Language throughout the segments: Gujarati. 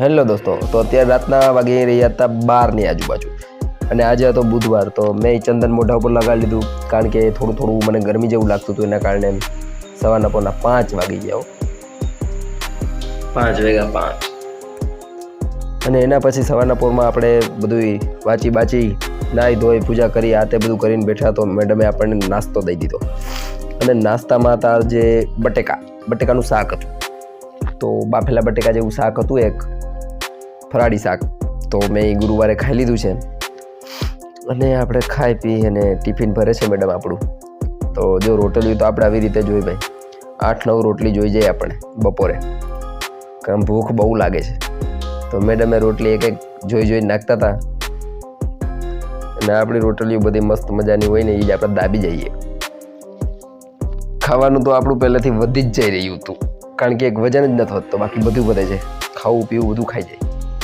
હેલો દોસ્તો તો અત્યારે રાતના વાગી રહ્યા હતા બારની આજુબાજુ. અને આજે હતો બુધવાર તો મેં ચંદન મોઢા ઉપર લગાડી લીધું કારણ કે થોડું થોડું મને ગરમી જેવું લાગતું હતું એના કારણે સવારના પોના પાંચ વાગી ગયા પાંચ વાગ્યા પાંચ. અને એના પછી સવારના પોરમાં આપણે બધું વાંચી બાચી નાહી ધોઈ પૂજા કરી આ તે બધું કરીને બેઠા તો મેડમે આપણને નાસ્તો દઈ દીધો. અને નાસ્તામાં હતા જે બટેકા બટેકાનું શાક હતું. તો બાફેલા બટેકા જેવું શાક હતું એક, ફરાળી શાક. તો મેં એ ગુરુવારે ખાઈ લીધું છે. અને આપણે ખાઈ પી અને ટિફિન ભરે છે મેડમ આપણું. તો જો રોટલી તો આપણે આવી રીતે જોઈ ભાઈ. આઠ નવ રોટલી જોઈ જાય આપણે, બપોરે. કારણ ભૂખ બહુ લાગે છે. તો મેડમે રોટલી એક એક જોઈ જોઈ નાખતા હતા. અને આપણી રોટલીઓ બધી મસ્ત મજાની હોય ને એ જ આપણે દાબી જઈએ. ખાવાનું તો આપણું પહેલેથી વધી જ જઈ રહ્યું હતું. કારણ કે એક વજન જ નથી વધતો બાકી બધું વધે છે. ખાવું, પીવું બધું ખાઈ જાય.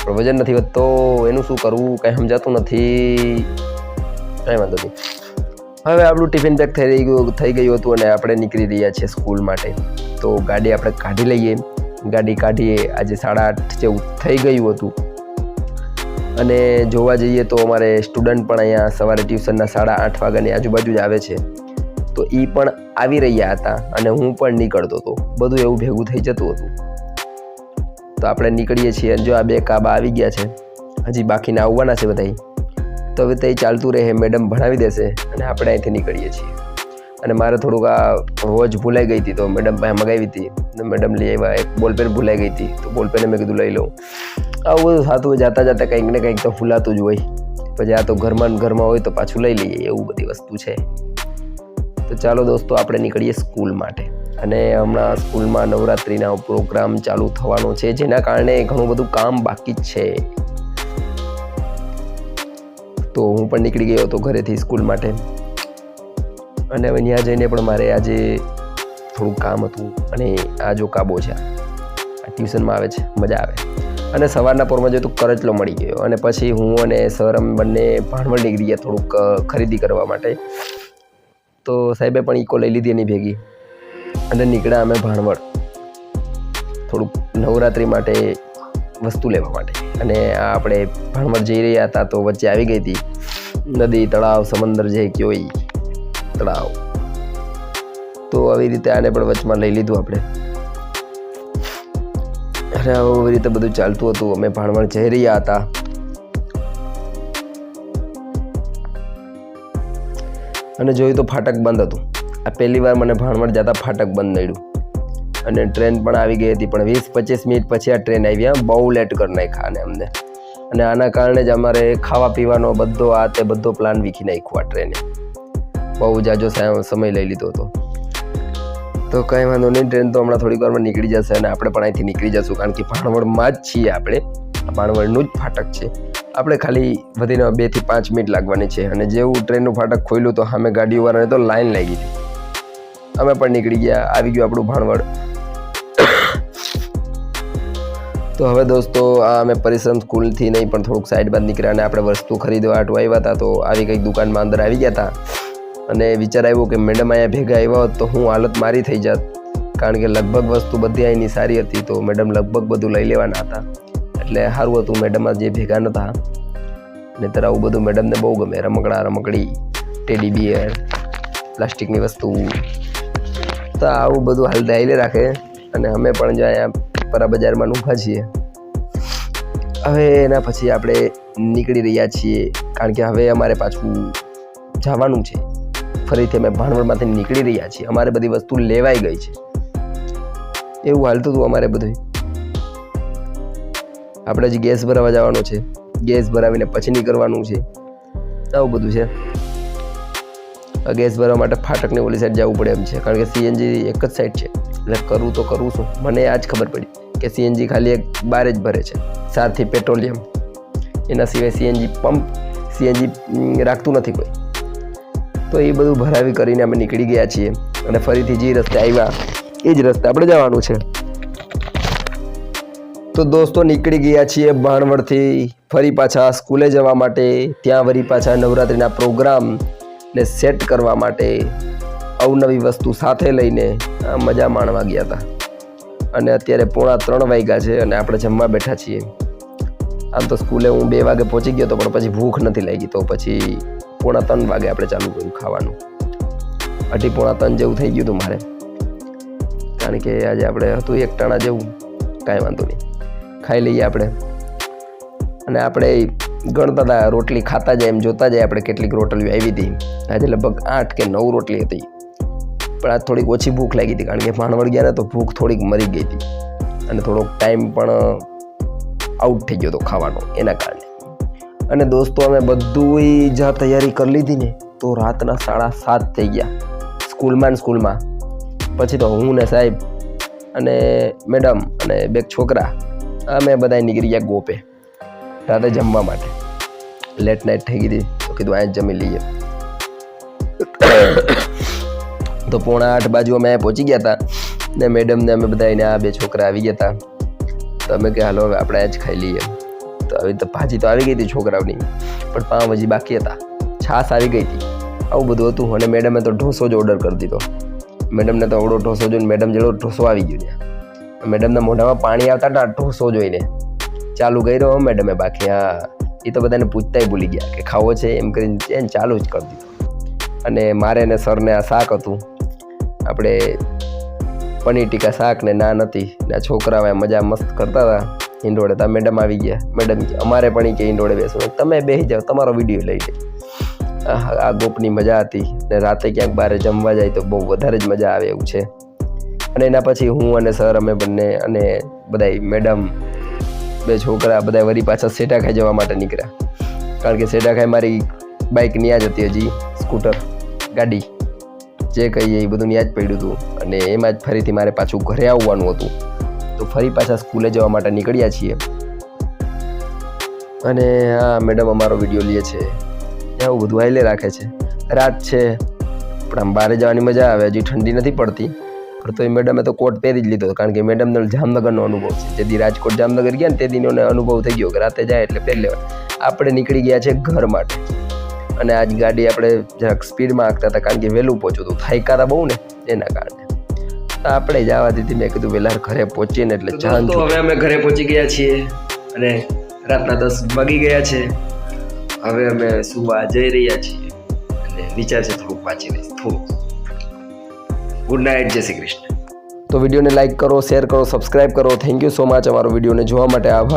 પણ વજન નથી વધતો એનું શું કરવું? કાંઈ સમજાતું નથી. કાંઈ વાંધો નહીં. હવે આપણું ટિફિન પેક થઈ ગયું થઈ ગયું હતું અને આપણે નીકળી રહ્યા છીએ સ્કૂલ માટે. તો ગાડી આપણે કાઢી લઈએ. ગાડી કાઢીએ. આજે સાડા આઠ જેવું થઈ ગયું હતું. અને જોવા જઈએ તો અમારે સ્ટુડન્ટ પણ અહીંયા સવારે ટ્યુશનના સાડા આઠ વાગ્યાની આજુબાજુ જ આવે છે. તો એ પણ આવી રહ્યા હતા અને હું પણ નીકળતો હતો. બધું એવું ભેગું થઈ જતું હતું. તો આપણે નીકળીએ છીએ જો આ બે કાબા આવી ગયા છે, હજી બાકીના આવવાના છે બધાય, તો હવે તે ચાલતું રહે, મેડમ ભણાવી દેશે અને આપણે અહીંથી નીકળીએ છીએ. અને મારે થોડુંક આ વોચ ભૂલાઈ ગઈ હતી તો મેડમ પાસે મગાવી હતી. તો મેડમ લઈ આવ્યા, એક બોલપેન ભૂલાઈ ગઈ હતી. તો બોલપેન મેં કીધું, લઈ લઉં. આવું બધું થતું જાતા જાતા કંઈક ને કંઈક તો ફૂલાતું જ હોય. પછી આ તો ઘરમાં ઘરમાં હોય તો પાછું લઈ લઈએ, એવું બધી વસ્તુ છે. તો ચાલો દોસ્તો આપણે નીકળીએ સ્કૂલ માટે. અને હમણાં સ્કૂલમાં નવરાત્રિના પ્રોગ્રામ ચાલુ થવાનો છે, જેના કારણે ઘણું બધું કામ બાકી છે. તો હું પણ નીકળી ગયો હતો ઘરેથી સ્કૂલ માટે. અને હવે ત્યાં જઈને પણ મારે આજે થોડું કામ હતું અને આ જો કાબો છે. આ ટ્યુશનમાં આવે છે, મજા આવે. અને સવારના પોરમાં જોયું તો કરચલો મળી ગયો. અને પછી હું અને સર અમે બંને ભાણવડ નીકળી ગયા થોડુંક ખરીદી કરવા માટે. તો સાહેબે પણ ઇકો લઈ લીધી એની ભેગી. અને નીકળ્યા અમે ભાણવડ. થોડુંક નવરાત્રિ માટે વસ્તુ લેવા માટે. અને આ આપણે ભાણવડ જઈ રહ્યા હતા તો વચ્ચે આવી ગઈ હતી. નદી, તળાવ, સમંદર જે કયો તળાવ. તો આવી રીતે આને પણ વચમાં લઈ લીધું આપણે. અને આવી રીતે બધું ચાલતું હતું. અમે ભાણવડ જઈ રહ્યા હતા. અને જોયું તો ફાટક બંધ હતું. આ પહેલી વાર મને ભાણવડ જતા ફાટક બંધ નડ્યું અને ટ્રેન પણ આવી ગઈ હતી, પણ વીસ પચીસ મિનિટ પછી આ ટ્રેન આવી આમ બહુ લેટ કરી નાખ્યા અને અમને. અને આના કારણે જ અમારે ખાવા પીવાનો બધો આ તે બધો પ્લાન વીખી નાખ્યો આ ટ્રેને. બહુ જાજો સમય લઈ લીધો હતો. તો કંઈ વાંધો નહીં, ટ્રેન તો હમણાં થોડીક વારમાં નીકળી જશે અને આપણે પણ અહીંથી નીકળી જશું, કારણ કે ભાણવડમાં જ છીએ આપણે. ભાણવડનું જ ફાટક છે. આપણે ખાલી વધીને બેથી પાંચ મિનિટ લાગવાની છે અને જેવું ટ્રેનનું ફાટક ખોલ્યું તો સામે ગાડીઓવાળાને તો લાઈન લાગી હતી. અમે પણ નીકળી ગયા, આવી ગયું આપણું ભાણવડ. તો હવે દોસ્તો, આ અમે પરિશ્રમ સ્કૂલથી નહીં, પણ થોડુંક સાઈડ બાદ નીકળ્યા અને આપણે વસ્તુ ખરીદવા હાટુ આવ્યા હતા તો આવી કંઈક દુકાનમાં અંદર આવી ગયા હતા. અને વિચાર આવ્યો કે મેડમ અહીંયા ભેગા આવ્યા હોત તો હું હાલત મારી થઈ જાત. કારણ કે લગભગ વસ્તુ બધી અહીંની સારી હતી તો મેડમ લગભગ બધું લઈ લેવાના હતા. એટલે સારું હતું મેડમ જે ભેગા નહોતા નહીતર આવું બધું મેડમને બહુ ગમે, રમકડા, રમકડી ટેડી બિયર પ્લાસ્ટિકની વસ્તુ. તો આવું બધું હાલ દાયલે રાખે અને અમે પણ જો અહીંયા પરા બજારમાં ઊભા છીએ. હવે એના પછી આપણે નીકળી રહ્યા છીએ, કારણ કે હવે અમારે પાછું જવાનું છે. ફરીથી અમે ભાણવડમાંથી નીકળી રહ્યા છીએ. અમારે બધી વસ્તુ લેવાઈ ગઈ છે. એવું હાલતું હતું અમારે બધું આપણે હજી ગેસ ભરાવા જવાનો છે. ગેસ ભરાવીને પછી નીકળવાનું છે. આવું બધું છે. ગેસ ભરવા માટે ફાટકની ઓલી સાઈડ જવું પડે એમ છે. કારણ કે સીએનજી એક જ સાઈડ છે. એટલે કરવું તો કરવું શું મને આ જ ખબર પડી કે સીએનજી ખાલી એક બારે જ ભરે છે. સારથી પેટ્રોલિયમ. એના સિવાય સીએનજી પંપ સીએનજી રાખતું નથી કોઈ. તો એ બધું ભરાવી કરીને અમે નીકળી ગયા છીએ. અને ફરીથી જે રસ્તે આવ્યા, એ જ રસ્તે આપણે જવાનું છે. તો દોસ્તો નીકળી ગયા છીએ ભાણવડથી ફરી પાછા સ્કૂલે જવા માટે. ત્યાં વળી પાછા નવરાત્રિના પ્રોગ્રામ ને સેટ કરવા માટે અવનવી વસ્તુ સાથે લઈને મજા માણવા ગયા હતા. અને અત્યારે પોણા ત્રણ વાગ્યા છે અને આપણે જમવા બેઠા છીએ. આમ તો સ્કૂલે હું બે વાગે પહોંચી ગયો હતો પણ પછી ભૂખ નથી લાગી તો પછી પોણા ત્રણ વાગે આપણે ચાલુ કર્યું ખાવાનું. અઢી પોણા ત્રણ જેવું થઈ ગયું હતું મારે. કારણ કે આજે આપણે હતું એક ટાણા જેવું. કાંઈ વાંધો નહીં. ખાઈ લઈએ આપણે. અને આપણે ગણતા હતા રોટલી ખાતા જાય એમ જોતા જાય આપણે કેટલીક રોટલીઓ આવી હતી. આજે લગભગ આઠ કે નવ રોટલી હતી. પણ આજ થોડીક ઓછી ભૂખ લાગી હતી કારણ કે ભાણવડ ગયા ને તો ભૂખ થોડીક મરી ગઈ હતી. અને થોડોક ટાઈમ પણ આઉટ થઈ ગયો હતો ખાવાનો એના કારણે. અને દોસ્તો અમે બધું જ્યાં તૈયારી કરી લીધી ને તો રાતના સાડા સાત થઈ ગયા. સ્કૂલમાં ને સ્કૂલમાં. પછી તો હું ને સાહેબ અને મેડમ અને બે છોકરા અમે બધા નીકળી ગયા ગોપે. રાતે જમવા માટે. લેટ નાઇટ થઈ ગઈ તો કીધું અહીંયા જમી લઈએ. તો પોણા આઠ બાજુ અમે પહોંચી ગયા હતા. ને મેડમને અમે બધા એને આ બે છોકરા આવી ગયા હતા. તો અમે કે હાલો હવે આપણે જ ખાઈ લઈએ. તો આવી તો ભાજી તો આવી ગઈ હતી છોકરાઓની. પણ પાંચ હજી બાકી હતા. છાશ આવી ગઈ હતી. આવું બધું હતું. અને મેડમે તો ઢોસો જ ઓર્ડર કરી દીધો. મેડમને તો ઓળો ઢોસો જોઈને મેડમ જેવો ઢોસો આવી ગયો ત્યાં. મેડમના મોઢામાં પાણી આવતા હતા ઢોસો જોઈને. ચાલુ કર્યો મેડમે બાકી, હા. એ તો બધાને પૂછતાય ભૂલી ગયા કે ખાવો છે એમ કરીને એને ચાલુ જ કરી દીધો. અને મારે ને સરને આ શાક હતું. આપણે પનીર ટીકા શાક ને નાન હતી ને આ છોકરાઓ મજા મસ્ત કરતા હતા. ઈંડોળે તા મેડમ આવી ગયા. મેડમ અમારે પણ કે ઈંડોળે બેસવું તમે બેસી જાઓ, તમારો વીડિયો લઈ લે. આ ગોપની મજા હતી. ને રાતે ક્યાંક બહાર જમવા જાય તો બહુ વધારે જ મજા આવે એવું છે. અને એના પછી હું અને સર અમે બંને અને બધાય મેડમ બે છોકરા બધા વરી પાછા સેટાખાઈ જવા માટે નીકળ્યા. કારણ કે સેટાખાઈ મારી બાઇક ન્યા જ હતી હજી સ્કૂટર ગાડી. જે કહીએ એ બધું ન્યા જ પડ્યું હતું. અને એમાં જ ફરીથી મારે પાછું ઘરે આવવાનું હતું. તો ફરી પાછા સ્કૂલે જવા માટે નીકળ્યા છીએ. અને હા મેડમ અમારો વીડિયો લે છે. આવું બધું હાઈલે રાખે છે. રાત છે. પણ આમ બહાર જવાની મજા આવે, હજી ઠંડી નથી પડતી. પણ તો એ મેડમે તો કોટ પહેરી જ લીધો કારણ કે મેડમનો જામનગરનો અનુભવ છે. જેથી રાજકોટ જામનગર ગયા ને તે દીનો અનુભવ થઈ ગયો કે રાતે જાય એટલે પહેરી લેવાય. આપણે નીકળી ગયા છે ઘર માટે. અને આજ ગાડી આપણે જરાક સ્પીડમાં આંકતા હતા કારણ કે વહેલું પહોંચ્યું હતું. થાયકા હતા બહુ ને એના કારણે. તો આપણે જવા દીધી મેં કીધું વહેલા ઘરે પહોંચીએ ને એટલે જાન તો હવે અમે ઘરે પહોંચી ગયા છીએ અને રાતના દસ વાગી ગયા છે. હવે અમે સુવા જઈ રહ્યા છીએ. અને વિચાર છે થોડુંક વાંચી લઈશ થોડુંક. ગુડ નાઇટ, જય શ્રી કૃષ્ણ. તો વિડીયોને લાઈક કરો, શેર કરો, સબસ્ક્રાઇબ કરો. થેન્ક યુ સો મચ અમારો વિડીયોને જોવા માટે આભાર.